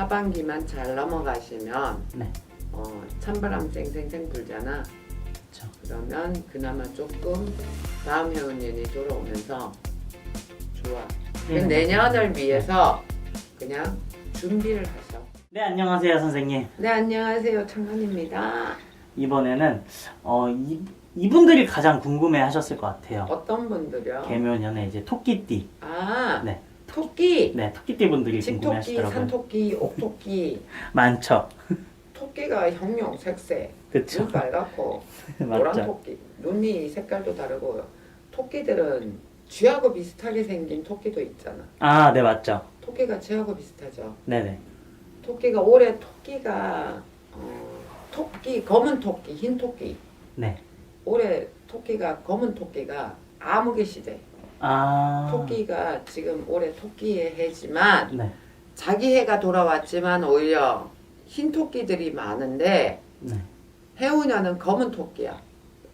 하반기만 잘 넘어가시면 네. 어, 찬바람 쌩쌩쌩 불잖아. 그렇죠. 그러면 그나마 조금 다음 해운년이 돌아오면서 좋아. 그 네. 내년을 위해서 그냥 준비를 하셔. 네, 안녕하세요, 선생님. 네 안녕하세요 창건입니다. 이번에는 어, 이, 이분들이 가장 궁금해 하셨을 것 같아요. 어떤 분들요? 개묘년에 이제 토끼띠. 아 네. 토끼, 네, 토끼띠 분들이 궁금해 집토끼, 하시더라고요. 산토끼, 옥토끼. 많죠. 토끼가 형용 색색, 그쵸. 눈 빨갛고 노란 맞죠. 토끼, 눈이 색깔도 다르고 토끼들은 쥐하고 비슷하게 생긴 토끼도 있잖아. 아, 네, 맞죠. 토끼가 쥐하고 비슷하죠. 네네. 토끼가 올해 토끼가 어, 토끼 검은 토끼, 흰 토끼. 네. 올해 토끼가 검은 토끼가 암흑의 시대. 아. 토끼가 지금 올해 토끼의 해지만 네. 자기 해가 돌아왔지만 오히려 흰 토끼들이 많은데 네. 해운년은 검은 토끼야.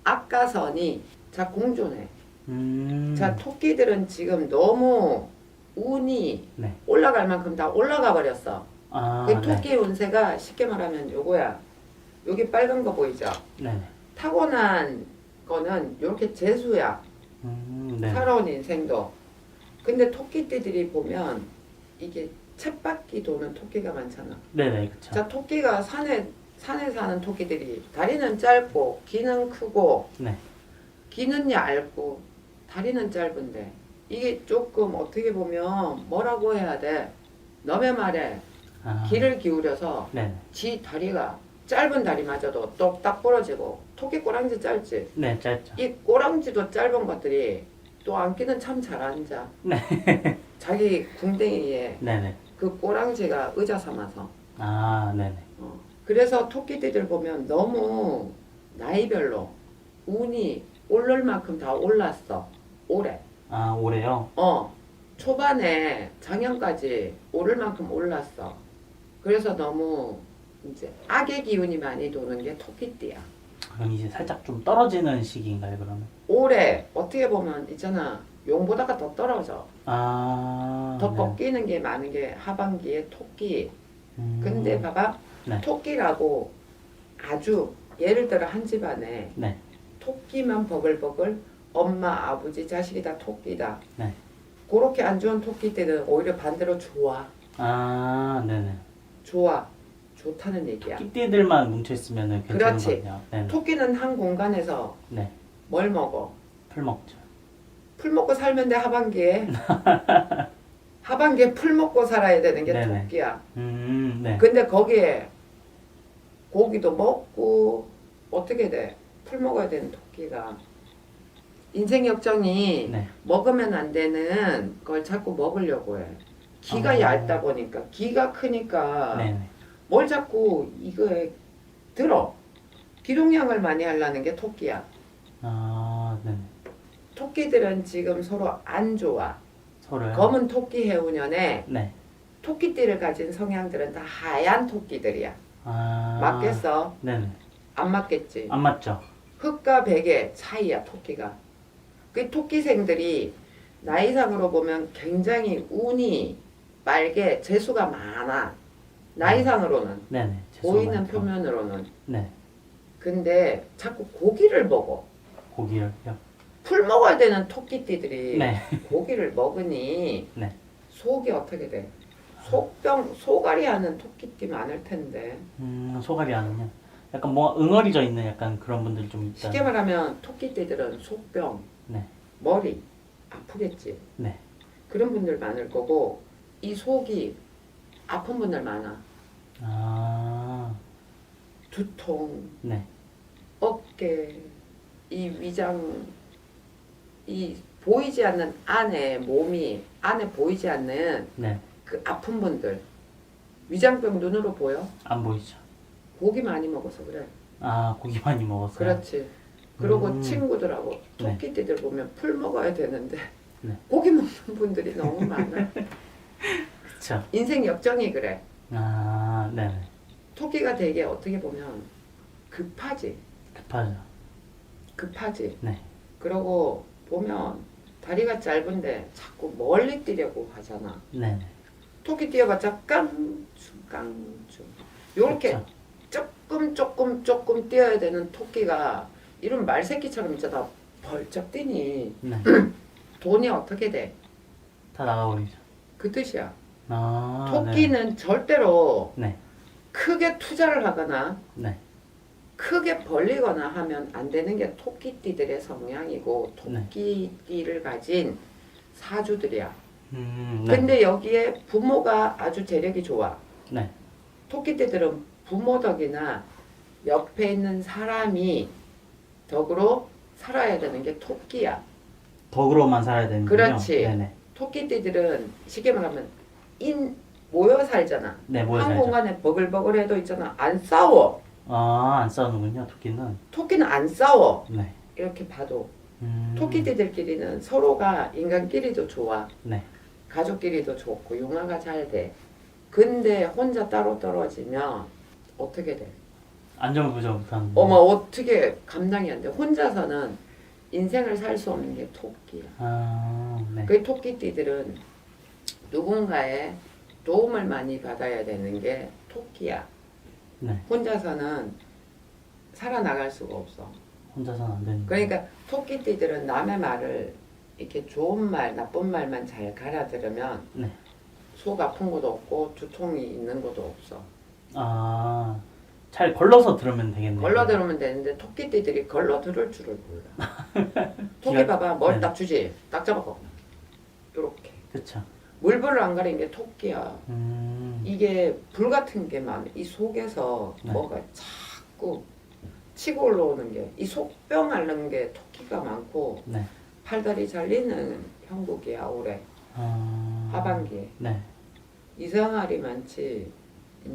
악가선이 자 공존해. 음. 자 토끼들은 지금 너무 운이 네. 올라갈 만큼 다 올라가 버렸어. 아, 그 네. 토끼 운세가 쉽게 말하면 요거야. 여기 빨간 거 보이죠? 네. 타고난 거는 이렇게 재수야. 음, 네. 살아온 인생도. 근데 토끼띠들이 보면 이게 쳇바퀴 도는 토끼가 많잖아. 네네, 그쵸. 자 토끼가 산에 산에 사는 토끼들이 다리는 짧고 귀는 크고 네. 귀는 얇고 다리는 짧은데 이게 조금 어떻게 보면 뭐라고 해야 돼? 너의 말에 아. 귀를 기울여서 네네. 지 다리가 짧은 다리마저도 똑딱 부러지고 토끼 꼬랑지 짧지 네, 짧죠. 이 꼬랑지도 짧은 것들이 또 앉기는 참 잘 앉아 네. 자기 궁뎅이에 네네. 그 꼬랑지가 의자 삼아서 아, 네네. 어. 그래서 토끼띠들 보면 너무 나이별로 운이 오를 만큼 다 올랐어 올해 아, 올해요? 어 초반에 작년까지 오를 만큼 올랐어 그래서 너무 이제 악의 기운이 많이 도는 게 토끼띠야 이제 살짝 좀 떨어지는 시기인가요, 그러면? 올해 어떻게 보면 있잖아 용보다가 더 떨어져 아. 더 네. 꺾이는 게 많은 게 하반기에 토끼 음. 근데 봐봐 네. 토끼라고 아주 예를 들어 한 집안에 네. 토끼만 버글버글 엄마 아버지 자식이 다 토끼다 네. 그렇게 안 좋은 토끼들은 오히려 반대로 좋아 아, 네네. 좋아 좋다는 얘기야 끼띠들만 뭉쳐있으면 괜찮은 그렇지. 거네요. 네. 토끼는 한 공간에서 네. 뭘 먹어 풀 먹죠. 풀 먹고 살면 돼 하반기에 하반기에 풀 먹고 살아야 되는 게 네네. 토끼야 음, 네. 근데 거기에 고기도 먹고 어떻게 돼? 풀 먹어야 되는 토끼가 인생 역정이 네. 먹으면 안 되는 걸 자꾸 먹으려고 해. 기가 아. 얇다 보니까 기가 크니까 네네. 뭘 자꾸 이거에 들어. 기동량을 많이 하려는 게 토끼야. 아, 네네. 토끼들은 지금 서로 안 좋아. 서로요? 검은 토끼 해운년에 네. 토끼띠를 가진 성향들은 다 하얀 토끼들이야. 아. 맞겠어? 네네. 안 맞겠지? 안 맞죠? 흑과 백의 차이야 토끼가. 그 토끼생들이 나이상으로 보면 굉장히 운이 빨개 재수가 많아. 나이상으로는 네네. 보이는 죄송합니다. 표면으로는. 네. 근데 자꾸 고기를 먹어. 고기를요? 풀 먹어야 되는 토끼띠들이 네. 고기를 먹으니 네. 속이 어떻게 돼? 속병 소갈이 하는 토끼띠 많을 텐데. 음, 소갈이 아니냐? 약간 뭐 응어리져 있는 약간 그런 분들 좀 있다. 쉽게 말하면 토끼띠들은 속병, 네. 머리 아프겠지. 네. 그런 분들 많을 거고 이 속이 아픈 분들 많아. 아. 두통, 네. 어깨, 이 위장, 이 보이지 않는 안에 몸이 안에 보이지 않는 네. 그 아픈 분들 위장병 눈으로 보여? 안 보이죠? 고기 많이 먹어서 그래. 아, 고기 많이 먹었어요? 그렇지. 그리고 음. 친구들하고 네. 토끼띠들 보면 풀 먹어야 되는데 네. 고기 먹는 분들이 너무 많아. 그쵸. 인생 역정이 그래. 아, 네네. 토끼가 되게 어떻게 보면 급하지. 급하죠. 급하지. 네. 그러고 보면 다리가 짧은데 자꾸 멀리 뛰려고 하잖아. 네네. 토끼 뛰어봤자 깡충 깡주. 요렇게. 조금 조금 조금 뛰어야 되는 토끼가 이런 말새끼처럼 있잖아. 벌쩍 뛰니 네. 돈이 어떻게 돼? 다 나가버리죠. 그 뜻이야. 아, 토끼는 절대로 네. 크게 투자를 하거나 네. 네. 크게 벌리거나 하면 안 되는 게 토끼띠들의 성향이고 네. 토끼띠를 가진 사주들이야. 음, 네. 근데 여기에 부모가 아주 재력이 좋아. 네. 토끼띠들은 부모 덕이나 옆에 있는 사람이 덕으로 살아야 되는 게 토끼야. 덕으로만 살아야 되는군요. 그렇지. 네네. 토끼띠들은 쉽게 말하면 인 모여 살잖아. 네, 모여 한 살죠. 공간에 버글버글해도 있잖아. 안 싸워. 아, 안 싸우는군요, 토끼는. 토끼는 안 싸워. 네. 이렇게 봐도 음, 토끼띠들끼리는 서로가 인간끼리도 좋아. 네. 가족끼리도 좋고 융화가 잘 돼. 근데 혼자 따로 떨어지면 어떻게 돼? 안전부절 어머 어떻게 감당이 안 돼? 혼자서는 인생을 살 수 없는 게 토끼야. 아, 네. 그 토끼띠들은 누군가의 도움을 많이 받아야 되는 게 토끼야. 네. 혼자서는 살아나갈 수가 없어. 혼자서는 안 되는. 그러니까 토끼띠들은 남의 말을 이렇게 좋은 말, 나쁜 말만 잘 갈아 들으면 네. 속 아픈 것도 없고 두통이 있는 것도 없어. 아, 잘 걸러서 들으면 되겠네요. 걸러 들으면 되는데 토끼띠들이 걸러 들을 줄을 몰라. 토끼 기가- 봐봐, 뭘 네. 딱 주지, 딱 잡아고. 요렇게. 그쵸. 물불을 안 가린 게 토끼야. 음, 이게 불 같은 게 많아. 이 속에서 네. 뭐가 자꾸 치고 올라오는 게, 이 속병 앓는 게 토끼가 많고, 네. 팔다리 잘리는 형국이야, 올해. 아, 하반기에. 네. 이상할이 많지.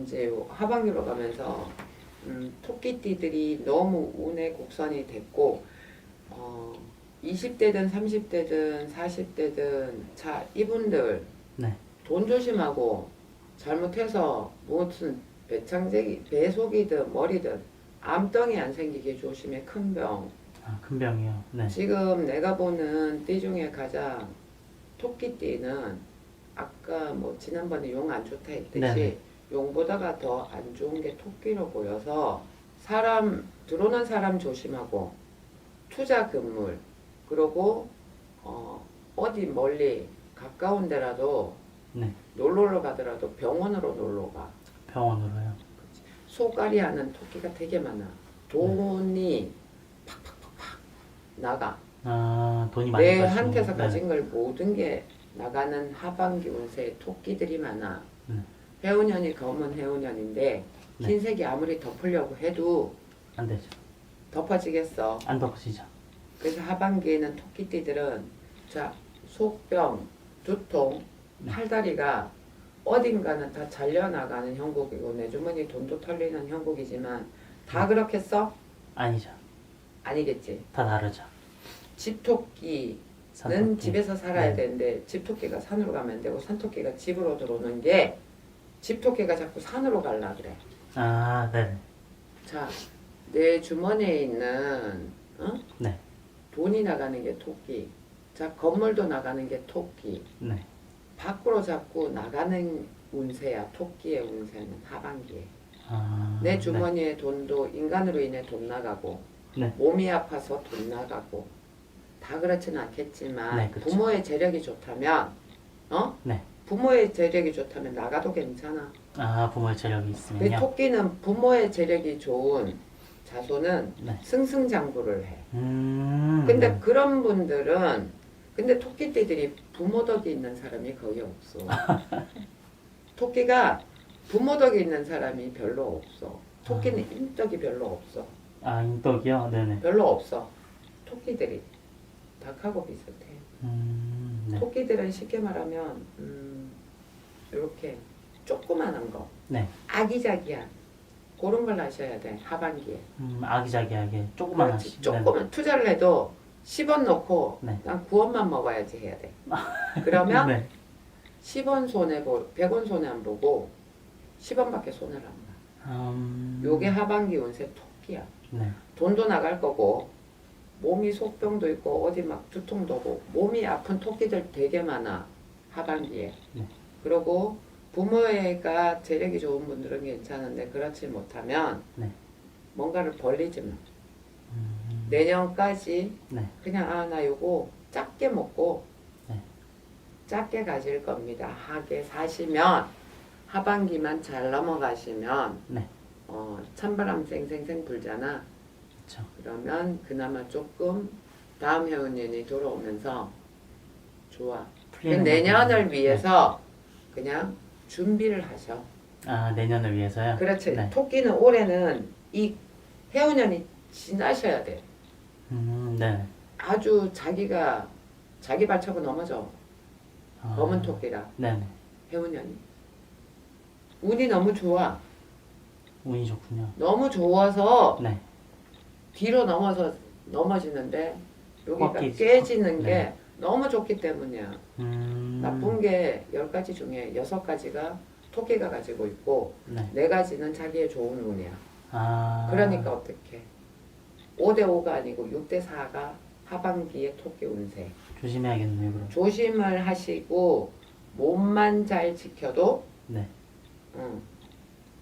이제 요 하반기로 가면서 음, 토끼띠들이 너무 운의 곡선이 됐고 어, 20대든 30대든 40대든 자 이분들 네. 돈 조심하고 잘못해서 무슨 배창제기 배속이든 머리든 암덩이 안 생기게 조심해 큰 병. 아, 큰 병이요. 네. 지금 내가 보는 띠 중에 가장 토끼띠는 아까 뭐 지난번에 용 안 좋다 했듯이 네네. 용보다가 더 안 좋은 게 토끼로 보여서 사람 들어오는 사람 조심하고 투자 금물 그리고 어, 어디 멀리 가까운 데라도 네. 놀러를 가더라도 병원으로 놀러 가. 병원으로요. 소갈이 하는 토끼가 되게 많아. 돈이 팍팍팍팍 나가. 아, 돈이 많이 가시는 내한테서 네. 가진 걸 모든 게 나가는 하반기 운세에 토끼들이 많아. 네. 해운년이 검은 해운년인데 네. 흰색이 아무리 덮으려고 해도 안 되죠. 덮어지겠어. 안 덮으시죠. 그래서 하반기에는 토끼띠들은 자 속병, 두통, 네. 팔다리가 어딘가는 다 잘려나가는 형국이고 내 주머니 돈도 털리는 형국이지만 네. 다 그렇겠어? 아니죠. 아니겠지. 다 다르죠. 집토끼 는 산토끼. 집에서 살아야 네. 되는데 집토끼가 산으로 가면 안 되고 산토끼가 집으로 들어오는 게 집토끼가 자꾸 산으로 갈라 그래. 아, 네. 자, 내 주머니에 있는 어? 네. 돈이 나가는 게 토끼. 자, 건물도 나가는 게 토끼. 네. 밖으로 자꾸 나가는 운세야. 토끼의 운세는 하반기에. 아, 내 주머니에 돈도 인간으로 인해 돈 나가고 네. 몸이 아파서 돈 나가고 다 그렇지는 않겠지만 네, 그쵸. 부모의 재력이 좋다면 어? 네. 부모의 재력이 좋다면 나가도 괜찮아. 네. 아, 부모의 재력이 그 있으면요. 토끼는 부모의 재력이 좋은 자손은 네. 승승장구를 해. 음. 근데 네. 그런 분들은 근데 토끼띠들이 부모 덕이 있는 사람이 거의 없어. 토끼가 부모 덕이 있는 사람이 별로 없어. 토끼는 인덕이 별로 없어. 아, 인덕이요? 네네. 별로 없어. 토끼들이 닭하고 비슷해. 음, 네. 토끼들은 쉽게 말하면 음, 이렇게 조그만한 거, 네. 아기자기한 그런 걸 하셔야 돼 하반기에. 음, 아기자기하게 조그만 그렇지. 하시. 조그만 투자를 해도 10원 넣고 네. 난 9원만 먹어야지 해야 돼. 그러면 네. 10원 손해 보, 100원 손해 안 보고 10원밖에 손해를 안 봐. 음, 요게 하반기 운세 토끼야. 네. 돈도 나갈 거고 몸이 속병도 있고 어디 막 두통도 오고 몸이 아픈 토끼들 되게 많아 하반기에. 네. 그리고 부모애가 재력이 좋은 분들은 괜찮은데 그렇지 못하면 네. 뭔가를 벌리지 마. 음, 내년까지 네. 그냥 아 나 요거 작게 먹고 네. 작게 가질 겁니다 하게 사시면 하반기만 잘 넘어가시면 네. 어, 찬바람 쌩쌩쌩 불잖아 그렇죠. 그러면 그나마 조금 다음 해운년이 돌아오면서 좋아 그 내년을. 위해서 그냥 준비를 하셔 네. 아 내년을 위해서요. 그렇지 네. 토끼는 올해는 이 해운년이 지나셔야 돼 음, 네. 아주 자기가 자기 발차고 넘어져 아, 검은 토끼라 네네. 해운년이 운이 너무 좋아 운이 좋군요. 너무 좋아서 네. 뒤로 넘어서 넘어지는데 여기가. 깨지는 게 네. 너무 좋기 때문이야 음, 나쁜 게 열 가지 중에 여섯 가지가 토끼가 가지고 있고 네. 네 가지는 자기의 좋은 운이야 아. 그러니까 어떻게 5대 5가 아니고 6대 4가 하반기에 토끼 운세 조심해야겠네요 그럼. 조심을 하시고 몸만 잘 지켜도 네. 응.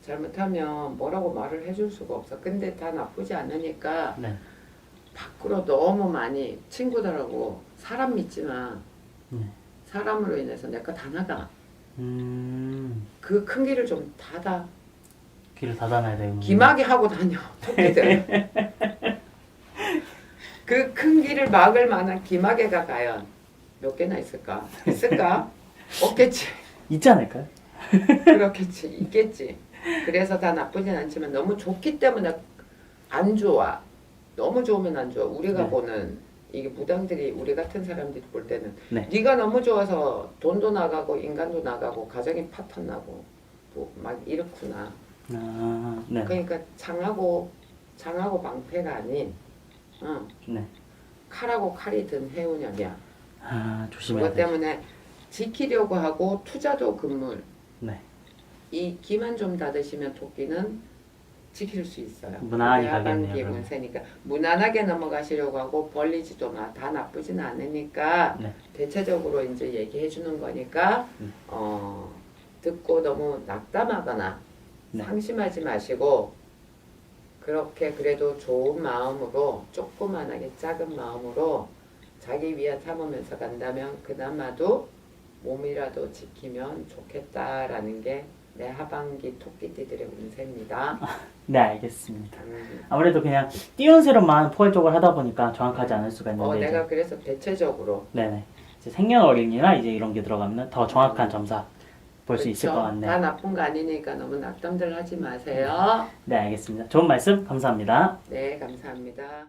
잘못하면 뭐라고 말을 해줄 수가 없어. 근데 다 나쁘지 않으니까 네. 밖으로 너무 많이 친구들하고 사람 믿지 마. 네. 사람으로 인해서 내거 다 나가. 음. 그 큰 길을 좀 닫아. 귀를 닫아놔야 되고. 기막이 하고 다녀. 토끼들. 그 큰 길을 막을 만한 기막애가 과연 몇 개나 있을까? 있을까? 없겠지. 있지 않을까요? 그렇겠지. 있겠지. 그래서 다 나쁘진 않지만 너무 좋기 때문에 안 좋아. 너무 좋으면 안 좋아. 우리가 네. 보는 이게 무당들이 우리 같은 사람들이 볼 때는 네. 네가 너무 좋아서 돈도 나가고 인간도 나가고 가정이 파탄 나고 뭐막 이렇구나. 아, 네. 그러니까 장하고 장하고 방패가 아닌 어, 네. 칼하고 칼이 든 해운년이야. 아, 조심해야 그것 돼. 때문에 지키려고 하고 투자도 금물 네. 이 기만 좀 닫으시면 토끼는 지킬 수 있어요. 무난하게 가겠네요, 그러면. 운세니까 무난하게 넘어가시려고 하고 벌리지도 마. 다 나쁘진 않으니까 네. 대체적으로 이제 얘기해 주는 거니까 음. 어, 듣고 너무 낙담하거나 네. 상심하지 마시고 그렇게 그래도 좋은 마음으로 조그만하게 작은 마음으로 자기 위안 삼으면서 간다면 그나마도 몸이라도 지키면 좋겠다라는 게 내 하반기 토끼띠들의 운세입니다. 네, 알겠습니다. 음, 아무래도 그냥 띄운새로만 포괄적으로 하다 보니까 정확하지 않을 수가 있는데 어, 이제- 내가 그래서 대체적으로 네네 이제 생년월일이나 이제 이런 게 들어가면 더 정확한 점사 볼 수 있을 것 그쵸? 같네요. 다 나쁜 거 아니니까 너무 낙담들 하지 마세요. 네 알겠습니다. 좋은 말씀 감사합니다. 네, 감사합니다.